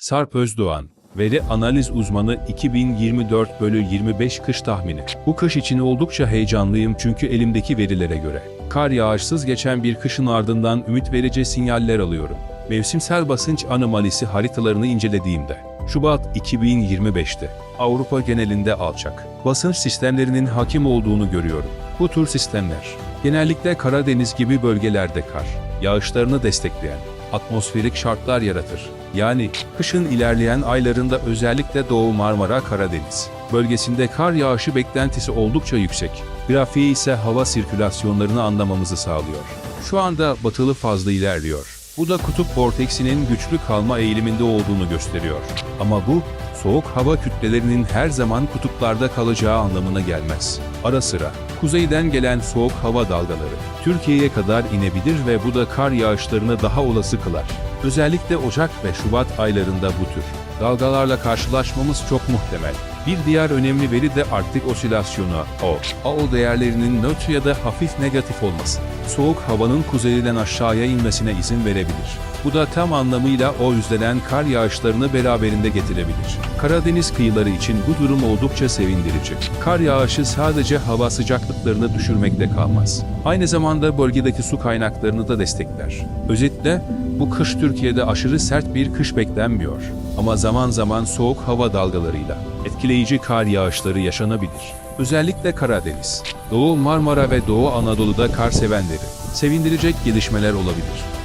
Sarp Özdoğan, veri analiz uzmanı 2024 bölü 25 kış tahmini. Bu kış için oldukça heyecanlıyım çünkü elimdeki verilere göre. Kar yağışsız geçen bir kışın ardından ümit verici sinyaller alıyorum. Mevsimsel basınç anomalisi haritalarını incelediğimde, Şubat 2025'te Avrupa genelinde alçak basınç sistemlerinin hakim olduğunu görüyorum. Bu tür sistemler genellikle Karadeniz gibi bölgelerde kar yağışlarını destekleyen atmosferik şartlar yaratır. Yani kışın ilerleyen aylarında özellikle Doğu Marmara Karadeniz bölgesinde kar yağışı beklentisi oldukça yüksek. Grafiği ise hava sirkülasyonlarını anlamamızı sağlıyor. Şu anda batılı fazla ilerliyor. Bu da kutup vorteksinin güçlü kalma eğiliminde olduğunu gösteriyor. Ama bu, soğuk hava kütlelerinin her zaman kutuplarda kalacağı anlamına gelmez. Ara sıra, kuzeyden gelen soğuk hava dalgaları, Türkiye'ye kadar inebilir ve bu da kar yağışlarını daha olası kılar. Özellikle Ocak ve Şubat aylarında bu tür dalgalarla karşılaşmamız çok muhtemel. Bir diğer önemli veri de Arktik osilasyonu O. AO değerlerinin nötr ya da hafif negatif olması. Soğuk havanın kuzeyden aşağıya inmesine izin verebilir. Bu da tam anlamıyla o yüzdelen kar yağışlarını beraberinde getirebilir. Karadeniz kıyıları için bu durum oldukça sevindirici. Kar yağışı sadece hava sıcaklıklarını düşürmekle kalmaz. Aynı zamanda bölgedeki su kaynaklarını da destekler. Özetle bu kış Türkiye'de aşırı sert bir kış beklenmiyor. Ama zaman zaman soğuk hava dalgalarıyla etkileyici kar yağışları yaşanabilir. Özellikle Karadeniz, Doğu Marmara ve Doğu Anadolu'da kar sevenleri sevindirecek gelişmeler olabilir.